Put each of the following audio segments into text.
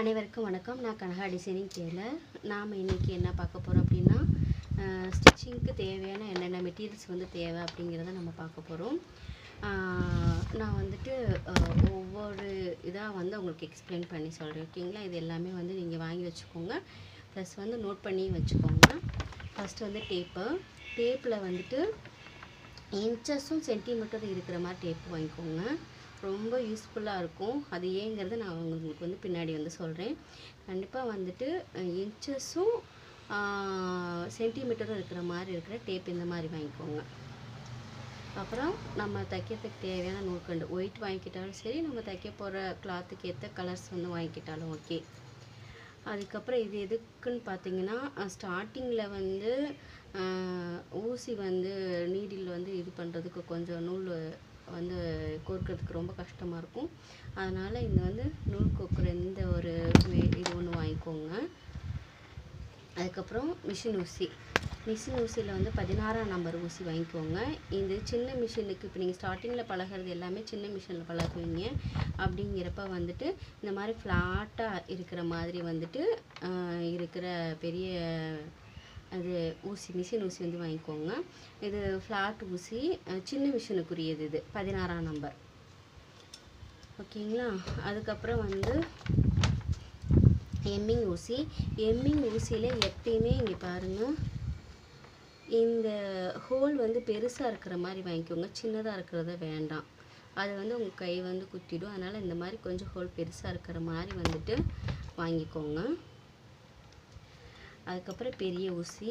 அனைவருக்கும் வணக்கம். நான் கனகா டிசைனிங் டெய்லர் நாம் இன்றைக்கி என்ன பார்க்க போகிறோம் அப்படின்னா ஸ்டிச்சிங்க்கு தேவையான என்னென்ன மெட்டீரியல்ஸ் வந்து தேவை அப்படிங்கிறத நம்ம பார்க்க போகிறோம் நான் வந்துட்டு ஒவ்வொரு இதாக வந்து உங்களுக்கு எக்ஸ்பிளைன் பண்ணி சொல்கிறேன் ஓகேங்களா? இது எல்லாமே வந்து நீங்கள் வாங்கி வச்சுக்கோங்க. ப்ளஸ் வந்து நோட் பண்ணி வச்சுக்கோங்க. ஃபஸ்ட்டு வந்து டேப்பு டேப்பில் வந்துட்டு இன்ச்சஸும் சென்டிமீட்டரும் இருக்கிற மாதிரி டேப் வாங்கிக்கோங்க. ரொம்ப யூஸ்ஃபுல்லாக இருக்கும். அது ஏங்கிறது நான் உங்களுக்கு வந்து பின்னாடி வந்து சொல்கிறேன் கண்டிப்பாக வந்துட்டு இன்ச்சஸும் சென்டிமீட்டரும் இருக்கிற மாதிரி இருக்கிற டேப் இந்த மாதிரி வாங்கிக்கோங்க. அப்புறம் நம்ம தைக்கிறதுக்கு தேவையான நூற்கண்டு ஒயிட் வாங்கிக்கிட்டாலும் சரி நம்ம தைக்க போகிற கிளாத்துக்கு ஏற்ற கலர்ஸ் வந்து வாங்கிக்கிட்டாலும் ஓகே அதுக்கப்புறம் இது எதுக்குன்னு பார்த்தீங்கன்னா ஸ்டார்டிங்கில் வந்து ஊசி வந்து நீடில் வந்து இது பண்ணுறதுக்கு கொஞ்சம் நூல் வந்து கோர்க்கறதுக்கு ரொம்ப கஷ்டமாக இருக்கும். அதனால் இந்த வந்து நூல் கோக்குற இந்த ஒரு இது ஒன்று வாங்கிக்கோங்க. அதுக்கப்புறம் மிஷின் ஊசி. மிஷின் ஊசியில் வந்து பதினாறாம் நம்பர் ஊசி வாங்கிக்கோங்க. இது சின்ன மிஷினுக்கு இப்போ நீங்கள் ஸ்டார்டிங்கில் பழகுறது எல்லாமே சின்ன மிஷினில் பழகுவீங்க. அப்படிங்கிறப்ப வந்துட்டு இந்த மாதிரி ஃப்ளாட்டாக இருக்கிற மாதிரி வந்துட்டு இருக்கிற பெரிய அது ஊசி மிஷின் ஊசி வந்து வாங்கிக்கோங்க. இது ஃப்ளாட் ஊசி சின்ன மிஷினுக்குரியது இது பதினாறாம் நம்பர் ஓகேங்களா? அதுக்கப்புறம் வந்து எம்மிங் ஊசி. எம்மிங் ஊசியில் எப்பயுமே இங்கே பாருங்கள் இந்த ஹோல் வந்து பெருசாக இருக்கிற மாதிரி வாங்கிக்கோங்க. சின்னதாக இருக்கிறத வேண்டாம். அது வந்து உங்கள் கை வந்து குத்திடும். அதனால் இந்த மாதிரி கொஞ்சம் ஹோல் பெருசாக இருக்கிற மாதிரி வந்துட்டு வாங்கிக்கோங்க. அதுக்கப்புறம் பெரிய ஊசி.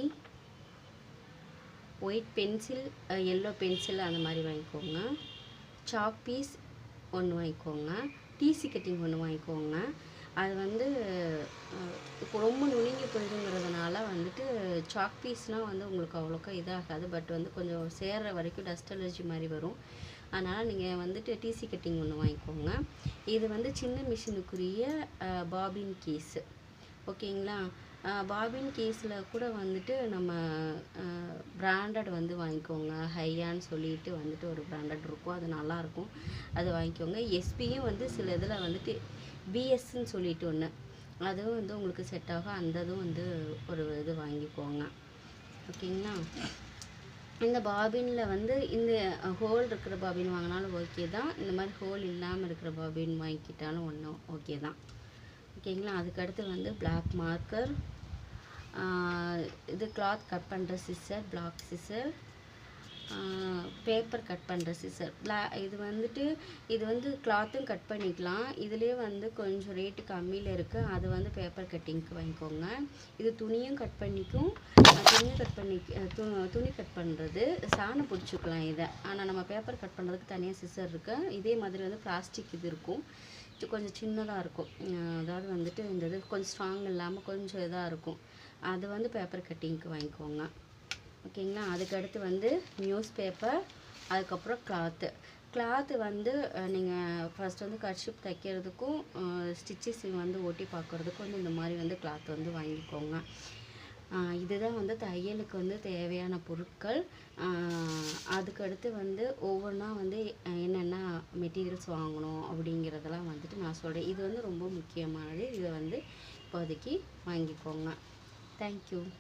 ஒயிட் பென்சில் எல்லோ பென்சில் அந்த மாதிரி வாங்கிக்கோங்க. சாக் பீஸ் ஒன்று வாங்கிக்கோங்க. டிசி கட்டிங் ஒன்று வாங்கிக்கோங்க. அது வந்து இப்போ ரொம்ப நுணுங்கி போயிடுங்கிறதுனால வந்துட்டு சாக் பீஸ்னால் வந்து உங்களுக்கு அவ்வளோக்கா இதாகாது. பட் வந்து கொஞ்சம் சேர்ற வரைக்கும் டஸ்ட் அலர்ஜி மாதிரி வரும். அதனால் நீங்கள் வந்துட்டு டிசி கட்டிங் ஒன்று வாங்கிக்கோங்க. இது வந்து சின்ன மிஷினுக்குரிய பாபின் கீஸு ஓகேங்களா பாபின் கேஸில் கூட வந்துட்டு நம்ம பிராண்டட் வந்து வாங்கிக்கோங்க. ஹையான்னு சொல்லிட்டு வந்துட்டு ஒரு பிராண்டட் இருக்கும். அது நல்லாயிருக்கும் அது வாங்கிக்கோங்க. எஸ்பியும் வந்து சில இதில் வந்துட்டு பிஎஸ்ன்னு சொல்லிட்டு ஒன்று அதுவும் வந்து உங்களுக்கு செட் ஆகும் அந்த இதுவும் வந்து ஒரு இது வாங்கிக்கோங்க. ஓகேங்களா? இந்த பாபினில் வந்து இந்த ஹோல் இருக்கிற பாபின் வாங்கினாலும் ஓகே தான். இந்த மாதிரி ஹோல் இல்லாமல் இருக்கிற பாபின் வாங்கிக்கிட்டாலும் ஒன்றும் ஓகே தான். ஓகேங்களா? அதுக்கடுத்து வந்து பிளாக் மார்க்கர் இது கிளாத் கட் பண்ணுற scissor black scissor paper cut பண்ணுற சிசர் பிளா இது வந்துட்டு இது வந்து கிளாத்தும் கட் பண்ணிக்கலாம். இதுலேயே வந்து கொஞ்சம் ரேட்டு கம்மியில் இருக்குது அது வந்து பேப்பர் கட்டிங்க்கு வாங்கிக்கோங்க. இது துணியும் கட் பண்ணிக்கும். அஹ் துணியும் கட் பண்ணி து- துணி கட் பண்ணுறது சாணம் பிடிச்சிக்கலாம் இதை. ஆனால் நம்ம பேப்பர் கட் பண்ணுறதுக்கு தனியாக சிசர் இருக்குது இதே மாதிரி வந்து பிளாஸ்டிக் இது இருக்கும். இது கொஞ்சம் சின்னதாக இருக்கும். அதாவது வந்துட்டு இந்த இது கொஞ்சம் ஸ்ட்ராங் இல்லாமல் கொஞ்சம் இதாக இருக்கும். அது வந்து பேப்பர் கட்டிங்க்கு வாங்கிக்கோங்க. ஓகேங்களா? அதுக்கடுத்து வந்து நியூஸ் பேப்பர் அதுக்கப்புறம் கிளாத்து கிளாத்து வந்து நீங்கள் ஃபஸ்ட் வந்து கர்ஷிப் தைக்கிறதுக்கும் ஸ்டிச்சஸ் வந்து ஒட்டி பார்க்குறதுக்கும் வந்து இந்த மாதிரி வந்து கிளாத் வந்து வாங்கிக்கோங்க. இதுதான் வந்து தையலுக்கு வந்து தேவையான பொருட்கள். அதுக்கடுத்து வந்து ஒவ்வொன்றா வந்து என்னென்ன மெட்டீரியல்ஸ் வாங்கணும் அப்படிங்கிறதெல்லாம் வந்துட்டு நான் சொல்கிறேன் இது வந்து ரொம்ப முக்கியமானது. இதை வந்து இப்போதைக்கு வாங்கிக்கோங்க. Thank you.